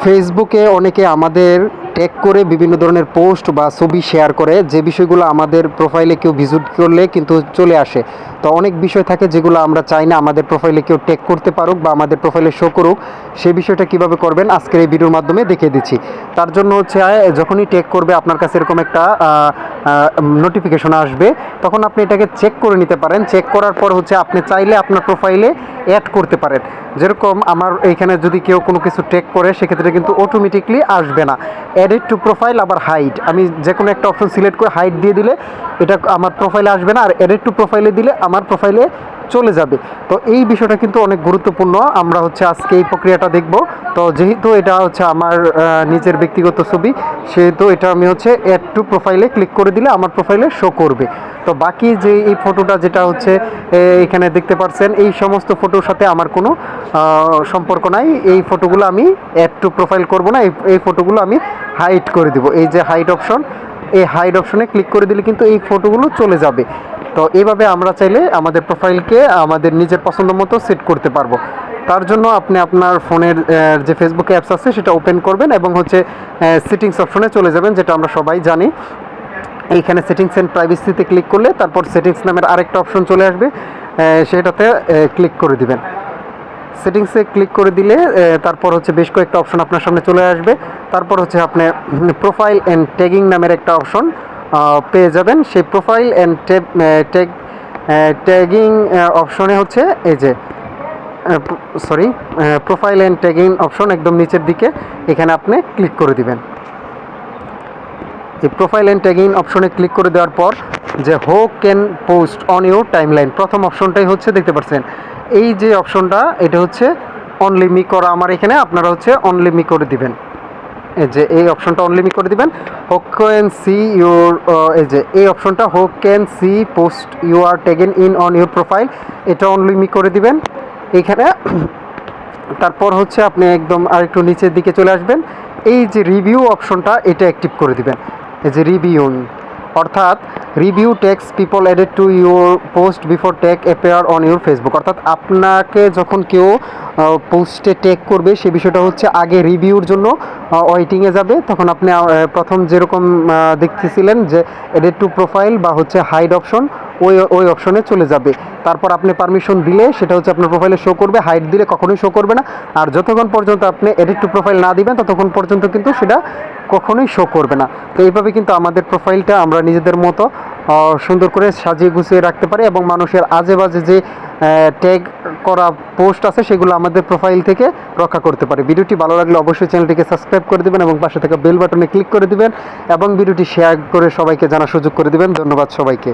ফেসবুকে অনেকে আমাদের ট্যাগ করে বিভিন্ন ধরনের পোস্ট বা ছবি শেয়ার করে, যে বিষয়গুলো আমাদের প্রোফাইলে কেউ ভিজিট করলে কিন্তু চলে আসে। তো অনেক বিষয় থাকে যেগুলো আমরা চাই না আমাদের প্রোফাইলে কেউ ট্যাগ করতে পারুক বা আমাদের প্রোফাইলে শো করুক সেই বিষয়টা কীভাবে করবেন আজকের এই ভিডিওর মাধ্যমে দেখিয়ে দিচ্ছি। তার জন্য হচ্ছে যখনই ট্যাগ করবে আপনার কাছে এরকম একটা নোটিফিকেশন আসবে, তখন আপনি এটাকে চেক করে নিতে পারেন। চেক করার পর হচ্ছে আপনি চাইলে আপনার প্রোফাইলে অ্যাড করতে পারেন। যেরকম আমার এইখানে যদি কেউ কোনো কিছু টেক করে, সেক্ষেত্রে কিন্তু অটোমেটিকলি আসবে না। অ্যাডেড টু প্রোফাইল আবার হাইট আমি যে কোনো একটা অপশন সিলেক্ট করে হাইট দিয়ে দিলে এটা আমার প্রোফাইলে আসবে না। আর অ্যাডেড টু প্রোফাইলে দিলে আমার প্রোফাইলে চলে যাবে। তো এই বিষয়টা কিন্তু অনেক গুরুত্বপূর্ণ। আমরা হচ্ছে আজকে এই প্রক্রিয়াটা দেখব। তো যেহেতু এটা হচ্ছে আমার নিজের ব্যক্তিগত ছবি, সেহেতু এটা আমি হচ্ছে অ্যাড টু প্রোফাইলে ক্লিক করে দিলে আমার প্রোফাইলে শো করবে। তো বাকি যে এই ফটোটা যেটা হচ্ছে এখানে দেখতে পাচ্ছেন এই সমস্ত ফটোর সাথে আমার কোনো সম্পর্ক নাই। এই ফটোগুলো আমি অ্যাড টু প্রোফাইল করব না, এই ফটোগুলো আমি হাইড করে দিব। এই যে হাইড অপশন এই হাইড অপশনে ক্লিক করে দিলে কিন্তু এই ফটোগুলো চলে যাবে। তো এইভাবে আমরা চাইলে আমাদের প্রোফাইলকে আমাদের নিজের পছন্দ মতো সেট করতে পারব। তার জন্য আপনি আপনার ফোনের যে ফেসবুক অ্যাপস আছে সেটা ওপেন করবেন এবং হচ্ছে সেটিংস অপশনে চলে যাবেন, যেটা আমরা সবাই জানি। এইখানে সেটিংস অ্যান্ড প্রাইভেসিতে ক্লিক করলে তারপর সেটিংস নামের আরেকটা অপশন চলে আসবে সেটাতে ক্লিক করে দিবেন। সেটিংসে ক্লিক করে দিলে তারপর হচ্ছে বেশ কয়েকটা অপশন আপনার সামনে চলে আসবে। তারপর হচ্ছে আপনি প্রোফাইল অ্যান্ড ট্যাগিং নামের একটা অপশন পেয়ে যাবেন। সেই প্রোফাইল অ্যান্ড ট্যাগ ট্যাগিং অপশনে হচ্ছে এই যে sorry profile and tagging option একদম নিচের দিকে। এখানে আপনি ক্লিক করে দিবেন। এই প্রোফাইল অ্যান্ড ট্যাগিং অপশনে ক্লিক করে দেওয়ার পর যে who can post on your timeline প্রথম অপশনটাই হচ্ছে দেখতে পাচ্ছেন। এই যে অপশনটা এটা হচ্ছে অনলি মি করা। আমার এখানে আপনারা হচ্ছে অনলি মি করে দিবেন। যে এই অপশনটা অনলিমিট করে দিবেন। হোক ক্যান সি ইউর এই যে এই অপশনটা who can see post you are taken in on your profile এটা অনলিমিট করে দিবেন। এইখানে তারপর হচ্ছে আপনি একদম আরেকটু নিচের দিকে চলে আসবেন। এই যে রিভিউ অপশনটা এটা অ্যাক্টিভ করে দিবেন। এই যে রিভিউ অর্থাৎ review tags people added to your post before tag appear on your Facebook অর্থাৎ আপনাকে যখন কেউ পোস্টে টেক করবে, সে বিষয়টা হচ্ছে আগে রিভিউর জন্য ওয়েটিংয়ে যাবে। তখন আপনি প্রথম যেরকম দেখতেছিলেন যে এডেড টু প্রোফাইল বা হচ্ছে হাইড অপশন ওই ওই অপশনে চলে যাবে। তারপর আপনি পারমিশন দিলে সেটা হচ্ছে আপনার প্রোফাইলে শো করবে হাইট দিলে কখনোই শো করবে না। আর যতক্ষণ পর্যন্ত আপনি এডিট টু প্রোফাইল না দিবেন, ততক্ষণ পর্যন্ত কিন্তু সেটা কখনোই শো করবে না। তো এইভাবে কিন্তু আমাদের প্রোফাইলটা আমরা নিজেদের মতো সুন্দর করে সাজিয়ে গুছিয়ে রাখতে পারি এবং মানুষের আজে বাজে যে ট্যাগ করা পোস্ট আছে, সেগুলো আমাদের প্রোফাইল থেকে রক্ষা করতে পারি। ভিডিওটি ভালো লাগলে অবশ্যই চ্যানেলটিকে সাবস্ক্রাইব করে দিবেন এবং পাশে থাকা বেল বাটনে ক্লিক করে দিবেন এবং ভিডিওটি শেয়ার করে সবাইকে জানার সুযোগ করে দিবেন। ধন্যবাদ সবাইকে।